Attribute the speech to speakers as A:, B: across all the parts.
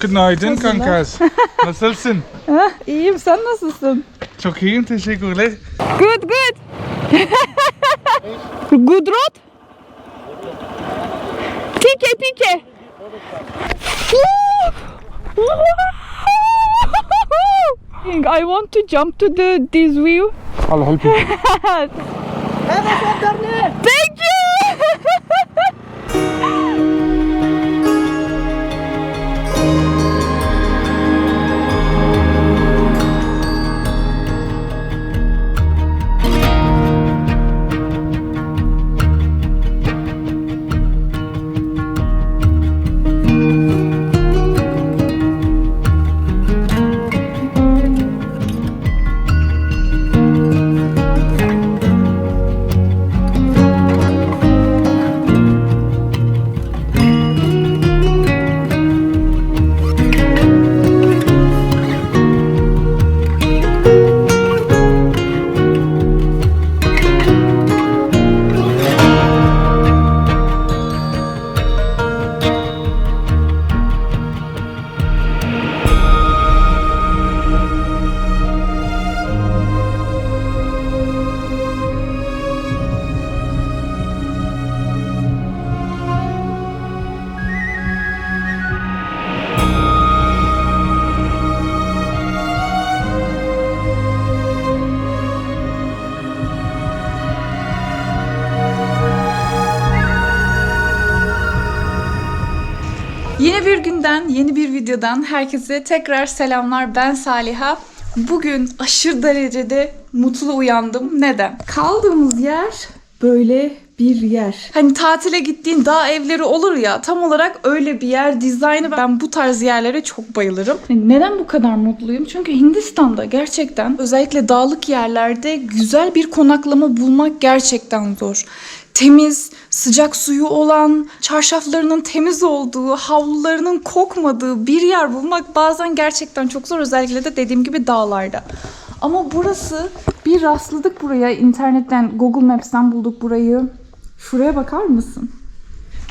A: Günaydın
B: Nasıllar?
A: kankas. Nasılsın?
B: Hah, iyiyim sen nasılsın?
A: Çok iyiyim teşekkürler.
B: Good good. good road? Pike pike. I want to jump to the this view.
A: I'll help you.
B: Yeni bir videodan herkese tekrar selamlar. Ben Saliha. Bugün aşırı derecede mutlu uyandım. Neden? Kaldığımız yer böyle bir yer. Hani tatile gittiğin dağ evleri olur ya tam olarak öyle bir yer. Dizaynı ben bu tarz yerlere çok bayılırım. Neden bu kadar mutluyum? Çünkü Hindistan'da gerçekten özellikle dağlık yerlerde güzel bir konaklama bulmak gerçekten zor temiz, sıcak suyu olan, çarşaflarının temiz olduğu, havlularının kokmadığı bir yer bulmak bazen gerçekten çok zor. Özellikle de dediğim gibi dağlarda. Ama burası bir rastladık buraya. internetten Google Maps'ten bulduk burayı. Şuraya bakar mısın?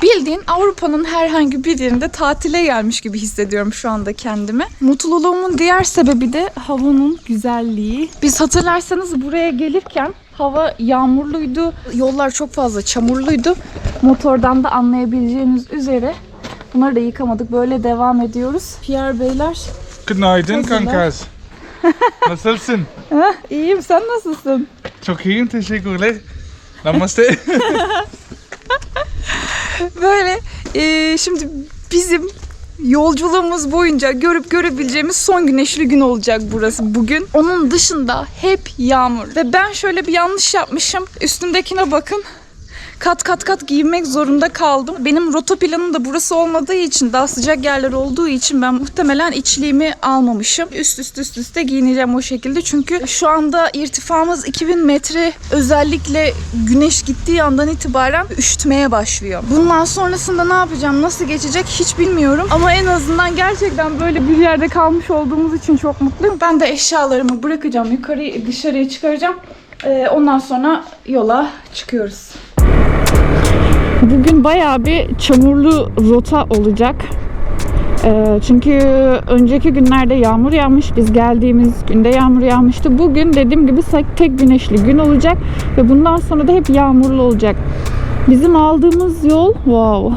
B: Bildiğin Avrupa'nın herhangi bir yerinde tatile gelmiş gibi hissediyorum şu anda kendimi. Mutluluğumun diğer sebebi de havanın güzelliği. Biz hatırlarsanız buraya gelirken hava yağmurluydu. Yollar çok fazla çamurluydu. Motordan da anlayabileceğiniz üzere bunları da yıkamadık. Böyle devam ediyoruz. Pierre Beyler.
A: Günaydın kankas. Nasılsın?
B: Hah, iyiyim sen nasılsın?
A: Çok iyiyim teşekkürler. Namaste.
B: Böyle e, şimdi bizim yolculuğumuz boyunca görüp görebileceğimiz son güneşli gün olacak burası bugün. Onun dışında hep yağmur. Ve ben şöyle bir yanlış yapmışım. Üstümdekine bakın. Kat kat kat giyinmek zorunda kaldım. Benim rota planım da burası olmadığı için daha sıcak yerler olduğu için ben muhtemelen içliğimi almamışım. Üst üst üst üste giyineceğim o şekilde. Çünkü şu anda irtifamız 2000 metre. Özellikle güneş gittiği andan itibaren üşütmeye başlıyor. Bundan sonrasında ne yapacağım, nasıl geçecek hiç bilmiyorum. Ama en azından gerçekten böyle bir yerde kalmış olduğumuz için çok mutluyum. Ben de eşyalarımı bırakacağım. Yukarı dışarıya çıkaracağım. Ee, ondan sonra yola çıkıyoruz. Bugün bayağı bir çamurlu rota olacak. Ee, çünkü önceki günlerde yağmur yağmış. Biz geldiğimiz günde yağmur yağmıştı. Bugün dediğim gibi tek- güneşli gün olacak ve bundan sonra da hep yağmurlu olacak. Bizim aldığımız yol wow.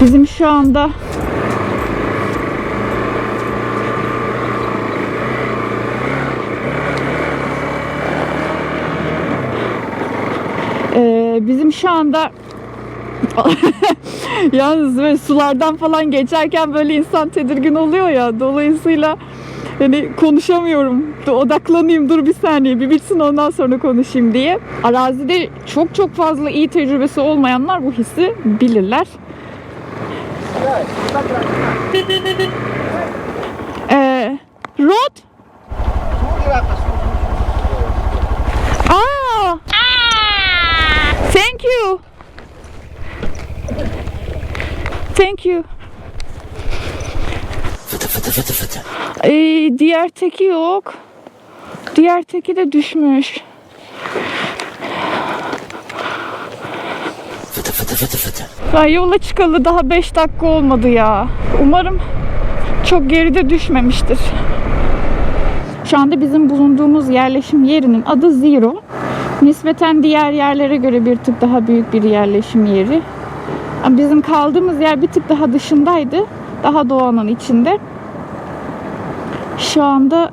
B: Bizim şu anda Ee, bizim şu anda yalnız böyle sulardan falan geçerken böyle insan tedirgin oluyor ya. Dolayısıyla hani konuşamıyorum. Odaklanayım dur bir saniye bir bitsin ondan sonra konuşayım diye. Arazide çok çok fazla iyi tecrübesi olmayanlar bu hissi bilirler. Ee, road? Aa! Thank you. Thank you. Ee, diğer teki yok. Diğer teki de düşmüş. Ya yola çıkalı daha 5 dakika olmadı ya. Umarım çok geride düşmemiştir. Şu anda bizim bulunduğumuz yerleşim yerinin adı Zero. Nispeten diğer yerlere göre bir tık daha büyük bir yerleşim yeri. Bizim kaldığımız yer bir tık daha dışındaydı. Daha doğanın içinde. Şu anda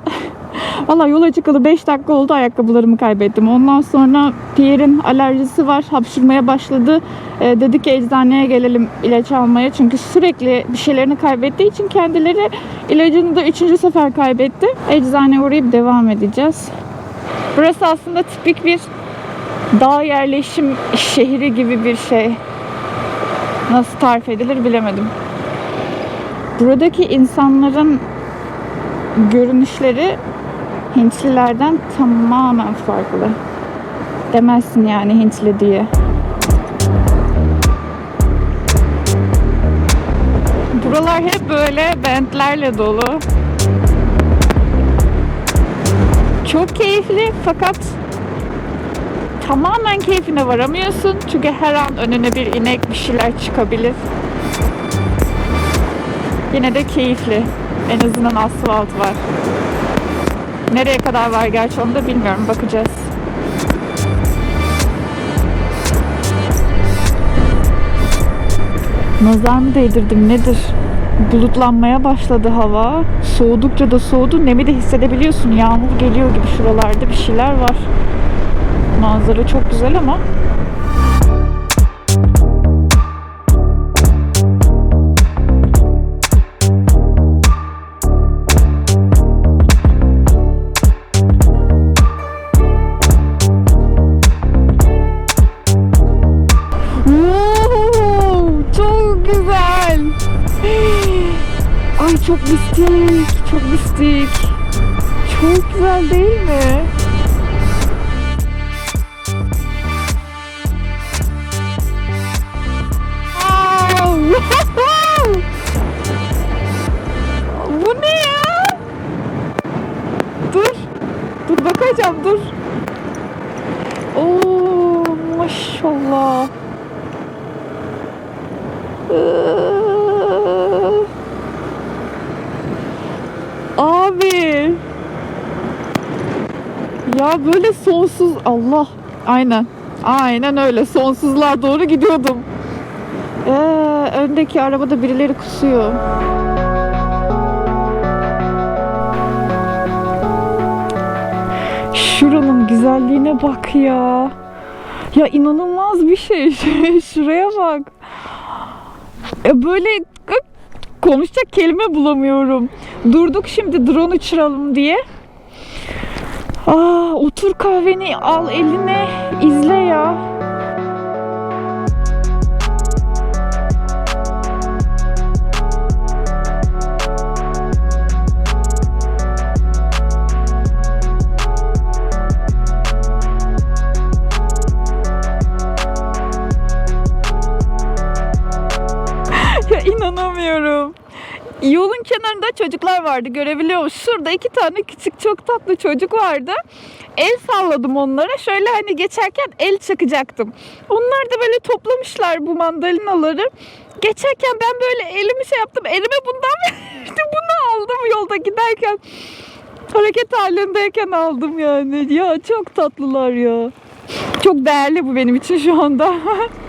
B: Valla yola çıkalı 5 dakika oldu ayakkabılarımı kaybettim. Ondan sonra Pierre'in alerjisi var. Hapşırmaya başladı. Ee, dedi ki eczaneye gelelim ilaç almaya. Çünkü sürekli bir şeylerini kaybettiği için kendileri ilacını da 3. sefer kaybetti. Eczaneye uğrayıp devam edeceğiz. Burası aslında tipik bir dağ yerleşim şehri gibi bir şey. Nasıl tarif edilir bilemedim. Buradaki insanların görünüşleri Hintlilerden tamamen farklı. Demezsin yani Hintli diye. Buralar hep böyle bentlerle dolu. Çok keyifli fakat tamamen keyfine varamıyorsun. Çünkü her an önüne bir inek bir şeyler çıkabilir. Yine de keyifli. En azından asfalt var. Nereye kadar var gerçi onu da bilmiyorum. Bakacağız. Nazar mı değdirdim nedir? Bulutlanmaya başladı hava. Soğudukça da soğudu. Nemi de hissedebiliyorsun. Yağmur geliyor gibi şuralarda bir şeyler var. Manzara çok güzel ama Ay çok mistik, çok mistik. Çok güzel değil mi? Allah. Aynen. Aynen öyle. Sonsuzluğa doğru gidiyordum. Ee, öndeki arabada birileri kusuyor. Şuranın güzelliğine bak ya. Ya inanılmaz bir şey. Şuraya bak. E böyle konuşacak kelime bulamıyorum. Durduk şimdi drone uçuralım diye. Aa, otur kahveni al eline izle ya. ya inanamıyorum. Yolun kenarında çocuklar vardı görebiliyor musun? Şurada iki tane küçük çok tatlı çocuk vardı. El salladım onlara. Şöyle hani geçerken el çakacaktım. Onlar da böyle toplamışlar bu mandalinaları. Geçerken ben böyle elimi şey yaptım. Elime bundan verdi. Bunu aldım yolda giderken. Hareket halindeyken aldım yani. Ya çok tatlılar ya. Çok değerli bu benim için şu anda.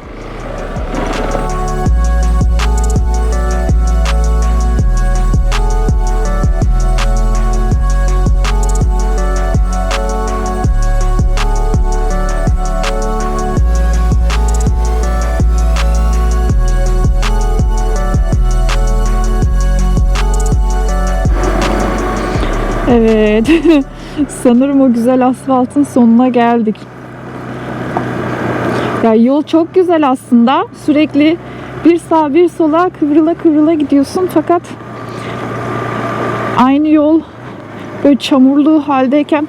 B: Evet. Sanırım o güzel asfaltın sonuna geldik. Ya yol çok güzel aslında. Sürekli bir sağ bir sola kıvrıla kıvrıla gidiyorsun fakat aynı yol böyle çamurlu haldeyken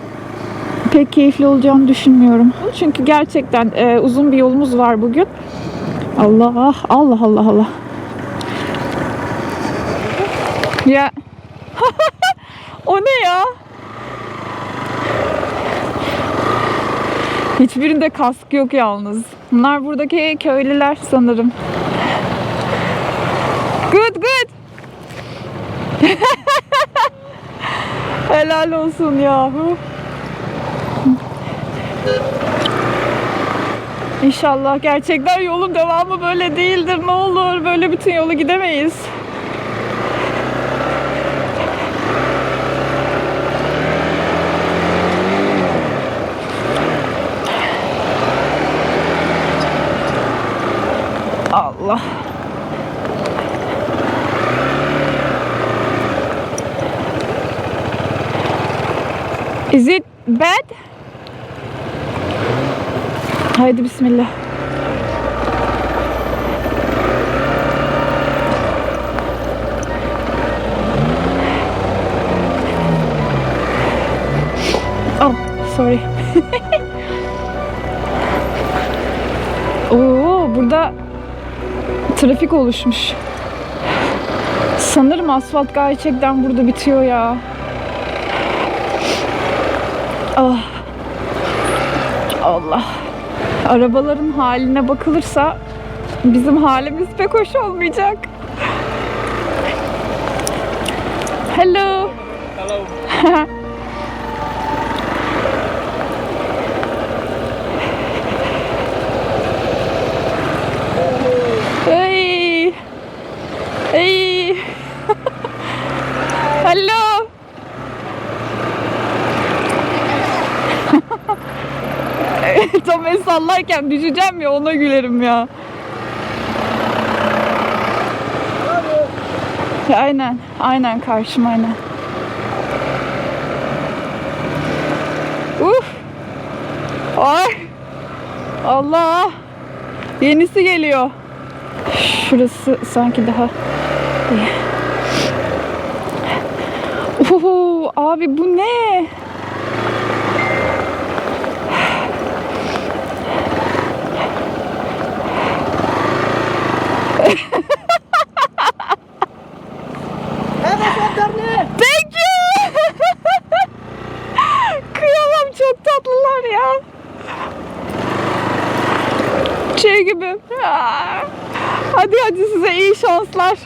B: pek keyifli olacağını düşünmüyorum. Çünkü gerçekten e, uzun bir yolumuz var bugün. Allah Allah Allah Allah. Ya o ne ya? Hiçbirinde kask yok yalnız. Bunlar buradaki köylüler sanırım. Good good. Helal olsun yahu. İnşallah gerçekten yolun devamı böyle değildir. Ne olur böyle bütün yolu gidemeyiz. Allah. Is it bad? Haydi bismillah. Oh, sorry. Oo, burada trafik oluşmuş. Sanırım asfalt gerçekten burada bitiyor ya. Ah. Allah. Arabaların haline bakılırsa bizim halimiz pek hoş olmayacak. Hello.
A: Hello.
B: Tam el sallarken düşeceğim ya ona gülerim ya. Aynen, aynen karşım aynen. Uf. Ay. Allah. Yenisi geliyor. Şurası sanki daha. Oho, abi bu ne? Thank you. Kıyamam çok tatlılar ya. Şey gibi. Aa. Hadi hadi size iyi şanslar.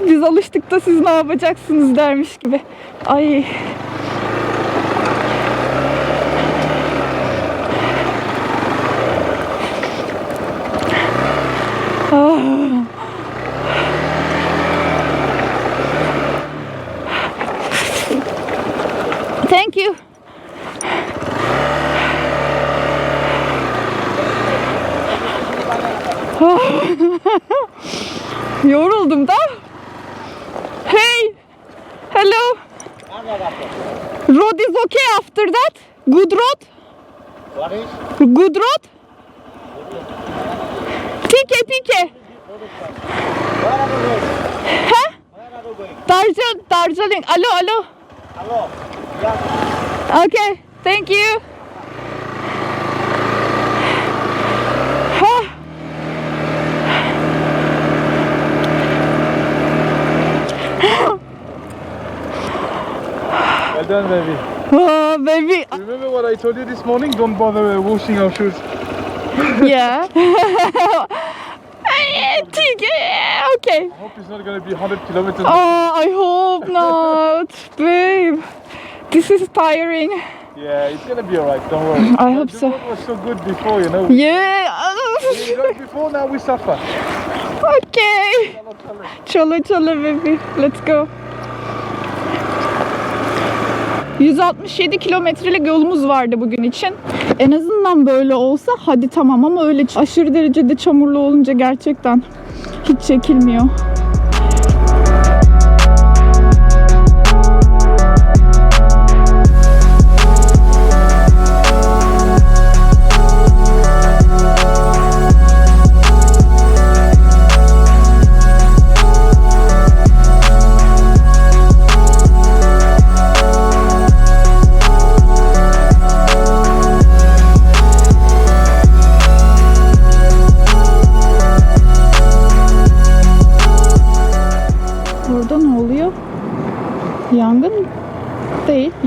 B: Biz alıştık da siz ne yapacaksınız dermiş gibi. Ay. Ah. Thank you. Yoruldum da. Hey. Hello. Road is after that? Good road?
C: What is?
B: Good road? Pike pike.
C: Where are you going?
B: Darjeeling. Alo alo.
C: Hello. Yeah.
B: Okay. Thank you.
A: Done, baby.
B: Oh, baby.
A: Remember what I told you this morning? Don't bother uh, washing our shoes.
B: Yeah. Okay.
A: I hope it's not going to be 100 kilometers.
B: Oh, I hope not, babe. This is tiring.
A: Yeah, it's going to be alright. Don't worry.
B: I hope so.
A: road was so good before, you know.
B: Yeah.
A: We before, now we suffer.
B: okay. Çala çala baby. Let's go. 167 kilometrelik yolumuz vardı bugün için. En azından böyle olsa hadi tamam ama öyle aşırı derecede çamurlu olunca gerçekten hiç çekilmiyor.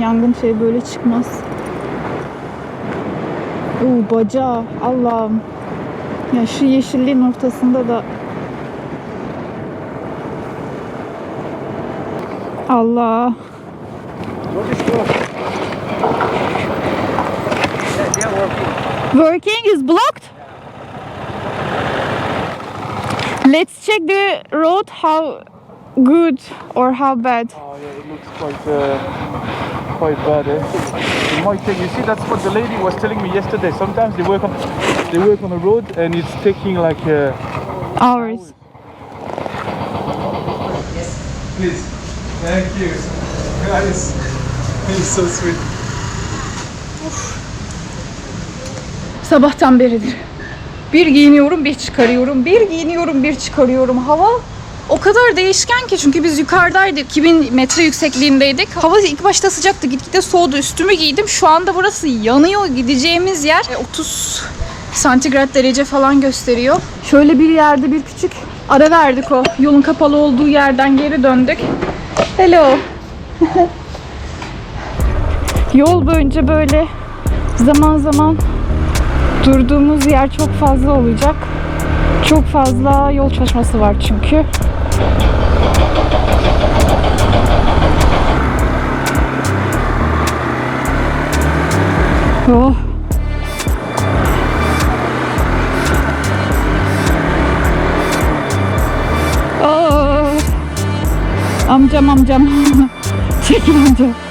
B: Yangın şey böyle çıkmaz. Oo baca Allah'ım. Ya şu yeşilliğin ortasında da Allah.
C: Working
B: is blocked. Let's check the road how good or how bad.
A: Oh yeah, it looks quite uh, quite bad. Eh? It might take. You see, that's what the lady was telling me yesterday. Sometimes they work on they work on the road and it's taking like. Uh,
B: Hours.
A: Please, thank you, guys. It's so sweet.
B: Sabahtan beridir. Bir giyiniyorum, bir çıkarıyorum. Bir giyiniyorum, bir çıkarıyorum. Hava o kadar değişken ki çünkü biz yukarıdaydık. 2000 metre yüksekliğindeydik. Hava ilk başta sıcaktı. Gitgide soğudu. Üstümü giydim. Şu anda burası yanıyor. Gideceğimiz yer e, 30 santigrat derece falan gösteriyor. Şöyle bir yerde bir küçük ara verdik o. Yolun kapalı olduğu yerden geri döndük. Hello. Yol boyunca böyle zaman zaman durduğumuz yer çok fazla olacak. Çok fazla yol çalışması var çünkü. Oh. Oh. Amcam amcam. Çekil amcam.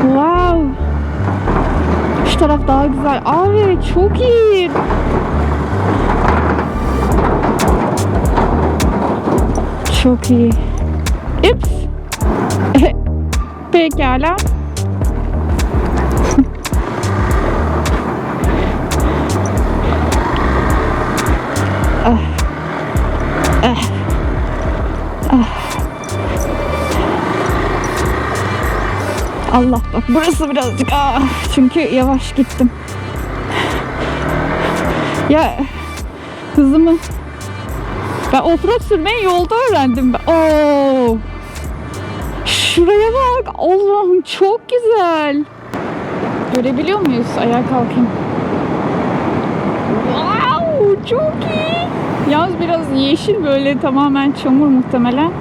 B: Wow. Şu taraf daha güzel. Abi çok iyi. Çok iyi. Ups. Pekala. Allah bak burası birazcık ah, çünkü yavaş gittim. Ya hızımı ben offroad sürmeyi yolda öğrendim. ben. Oo. Şuraya bak. Allah'ım çok güzel. Görebiliyor muyuz? Ayağa kalkayım. Wow, çok iyi. Yalnız biraz yeşil böyle tamamen çamur muhtemelen.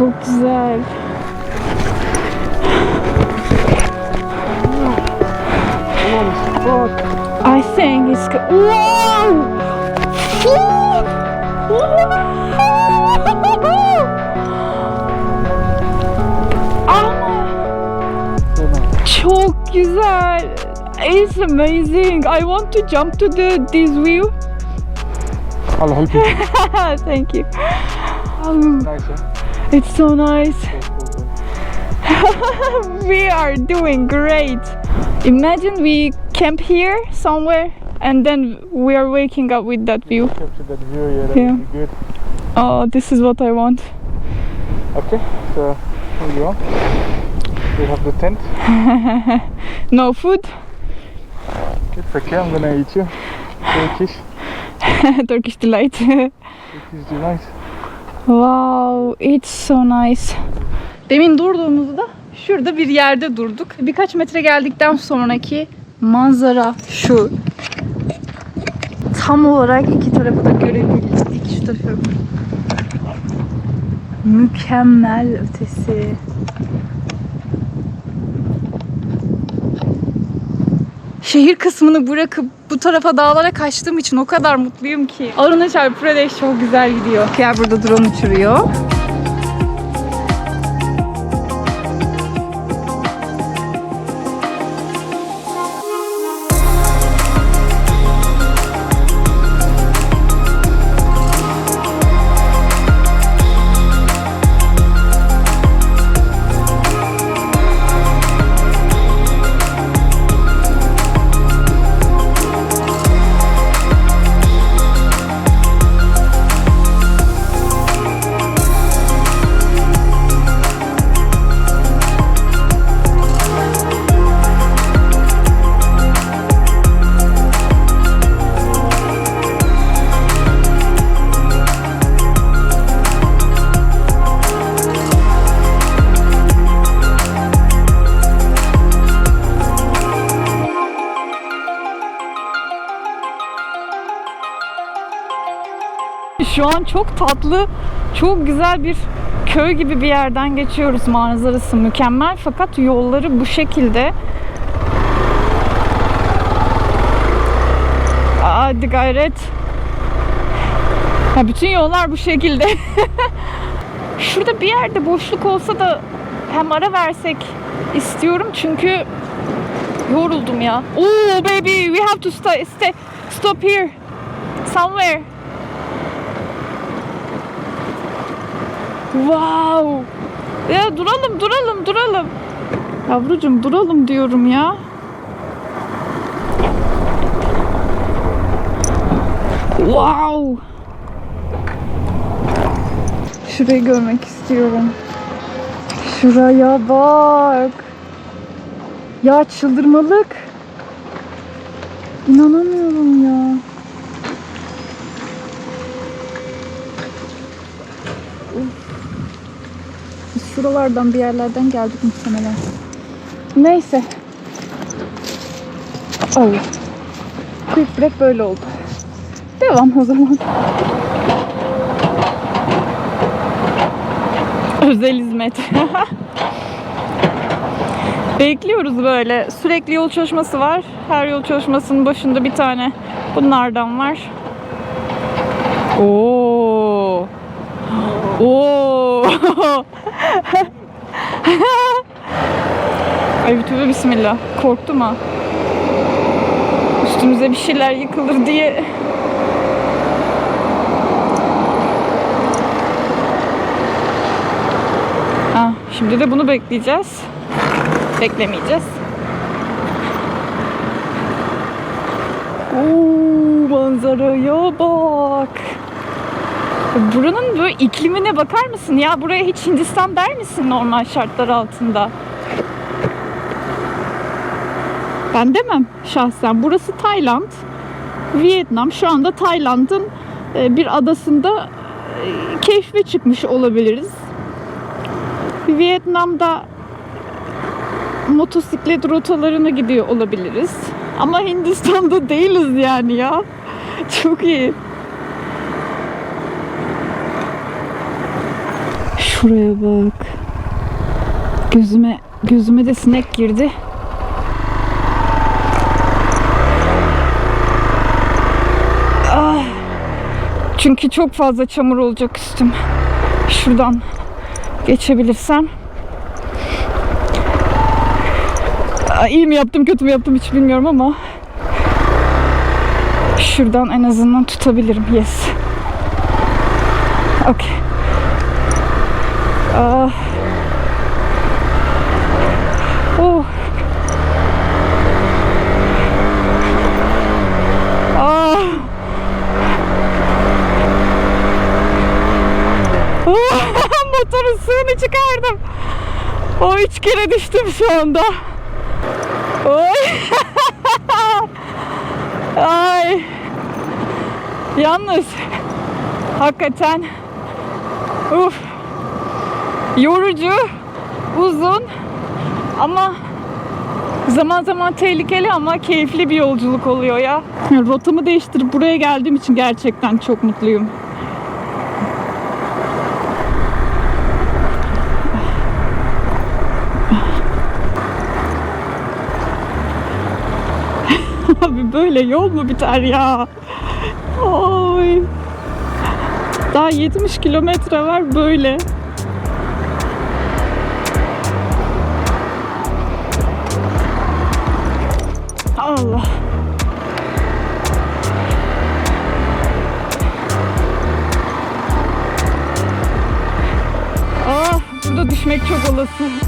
B: Çok güzel. I think it's wow. Çok güzel. It's amazing. I want to jump to the this view.
A: I'll help you.
B: Thank you. Um,
A: nice, eh?
B: It's so nice. we are doing great. Imagine we camp here somewhere and then we are waking up with that view.
A: Capture that view, yeah, that
B: Yeah.
A: would be good.
B: Oh, this is what I want.
A: Okay, so here you are. We have the tent.
B: No food.
A: It's okay, I'm gonna eat you. Turkish.
B: Turkish delight.
A: Turkish delight.
B: Wow, it's so nice. Demin durduğumuzda şurada bir yerde durduk. Birkaç metre geldikten sonraki manzara şu. Tam olarak iki tarafı da görebildik. Şu tarafı. Mükemmel ötesi. Şehir kısmını bırakıp bu tarafa dağlara kaçtığım için o kadar mutluyum ki. Arunachal Pradesh çok güzel gidiyor. Gel burada drone uçuruyor. Şu an çok tatlı, çok güzel bir köy gibi bir yerden geçiyoruz. Manzarası mükemmel fakat yolları bu şekilde. Hadi gayret. Ha, bütün yollar bu şekilde. Şurada bir yerde boşluk olsa da hem ara versek istiyorum çünkü yoruldum ya. Oh baby, we have to stay, stay, stop here, somewhere. Wow. Ya duralım, duralım, duralım. Yavrucuğum duralım diyorum ya. Wow. Şurayı görmek istiyorum. Şuraya bak. Ya çıldırmalık. İnanamıyorum ya. Of. Biz şuralardan bir yerlerden geldik muhtemelen. Neyse. Oh. Quick break böyle oldu. Devam o zaman. Özel hizmet. Bekliyoruz böyle. Sürekli yol çalışması var. Her yol çalışmasının başında bir tane bunlardan var. Oo. Oo. Ay tövbe bismillah. Korktum ha. Üstümüze bir şeyler yıkılır diye. Ha, şimdi de bunu bekleyeceğiz. Beklemeyeceğiz. Oo, manzaraya bak. Buranın böyle iklimine bakar mısın ya? Buraya hiç Hindistan der misin normal şartlar altında? Ben demem şahsen. Burası Tayland. Vietnam. Şu anda Tayland'ın e, bir adasında e, keşfe çıkmış olabiliriz. Vietnam'da motosiklet rotalarına gidiyor olabiliriz. Ama Hindistan'da değiliz yani ya. Çok iyi. Şuraya bak. Gözüme gözüme de sinek girdi. Ah. Çünkü çok fazla çamur olacak üstüm. Şuradan geçebilirsem. Aa, İyi mi yaptım kötü mü yaptım hiç bilmiyorum ama şuradan en azından tutabilirim. Yes. Okay. Ah. Oh. Ah. Motorun sığını çıkardım. O üç kere düştüm şu anda. Oy. Ay. Yalnız hakikaten uf yorucu, uzun ama zaman zaman tehlikeli ama keyifli bir yolculuk oluyor ya. Rotamı değiştirip buraya geldiğim için gerçekten çok mutluyum. Abi böyle yol mu biter ya? Oy. Daha 70 kilometre var böyle. Ah,